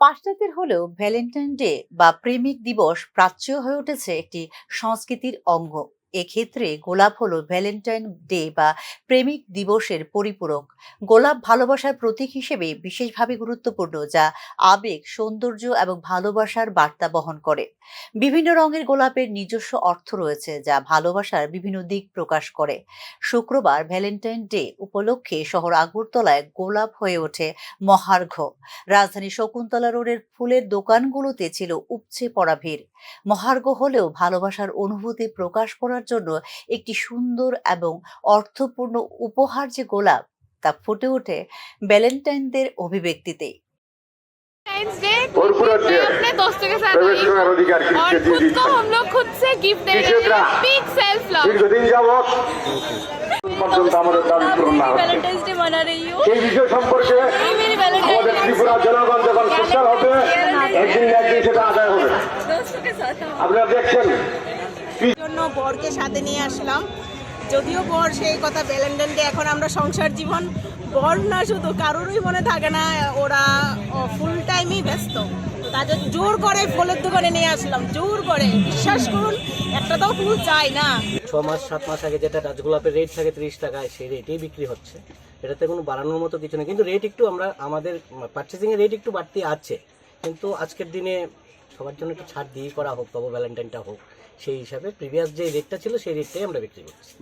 পাশ্চাত্যের হলেও Valentine day বা প্রেমিক দিবস প্রাচ্য হয়ে উঠেছে একটি সংস্কৃতির অঙ্গ। এক্ষেত্রে গোলাপ হলো ভ্যালেন্টাইন ডে বা প্রেমিক দিবসের পরিপূরক। গোলাপ ভালোবাসার প্রতীক হিসেবে বিশেষভাবে গুরুত্বপূর্ণ, যা আবেগ, সৌন্দর্য এবং ভালোবাসার বার্তা বহন করে। বিভিন্ন রঙের গোলাপের নিজস্ব অর্থ রয়েছে, যা ভালোবাসার বিভিন্ন দিক প্রকাশ করে। শুক্রবার ভ্যালেন্টাইন ডে উপলক্ষে শহর আগরতলায় গোলাপ হয়ে ওঠে মহার্ঘ। রাজধানী শকুন্তলা রোডের ফুলের দোকানগুলোতে ছিল উপচে পড়া ভিড়। মহার্ঘ হলেও ভালোবাসার অনুভূতি প্রকাশ করার জন্য একটি সুন্দর এবং অর্থপূর্ণ উপহার যে গোলাপ তা ফুটে ওঠে ভ্যালেন্টাইনদের অভিব্যক্তিতেই वैलेंटाइंस डे और पूरा मैं डे अपने दोस्तों के साथ प्रवेश आई করার অধিকার और কৃষককে দিয়ে खुद দিতে को हम लोग खुद से गिफ्ट दे रहे কৃষকরা हैं बिग सेल्फ लव দীর্ঘদিন যাবৎ পর্যন্ত আমাদের দাবি পূরণ না হচ্ছে वैलेंटाइंस डे मना रही हूँ এই বিষয় সম্পর্কে मेरी वैलेंटाइन আমাদের ত্রিপুরা জনগণ যখন সোশ্যাল হবে একদিন না একদিন সেটা আদায় হবে दोस्तों के साथ हम আপনারা দেখছেন জন্য বরকে সাথে নিয়ে আসলাম। যদিও বর সেই কথা ভ্যালেন্টাইন ডে এখন আমরা সংসার জীবন, বর না শুধু, কারোরই মনে থাকে না, ওরা ফুল টাইমই ব্যস্ত। তাদের জোর করে ফুলের দোকানে নিয়ে আসলাম, জোর করে। বিশ্বাস করুন, একটা তো ফুল চাই না। ছ মাস, সাত মাস আগে যেটা রাজগোলাপের রেট থাকে তিরিশ টাকায়, সেই রেটেই বিক্রি হচ্ছে। এটাতে কোনো বাড়ানোর মতো কিছু নেই। কিন্তু রেট একটু আমরা, আমাদের পার্চেসিং এর রেট একটু বাড়তি আছে। কিন্তু আজকের দিনে সবার জন্য একটু ছাড় দিয়ে করা হোক, তবে ভ্যালেন্টাইনটা হোক। সেই হিসাবে প্রিভিয়াস যে রেটটা ছিল সেই রেটটাই আমরা বিক্রি করছি।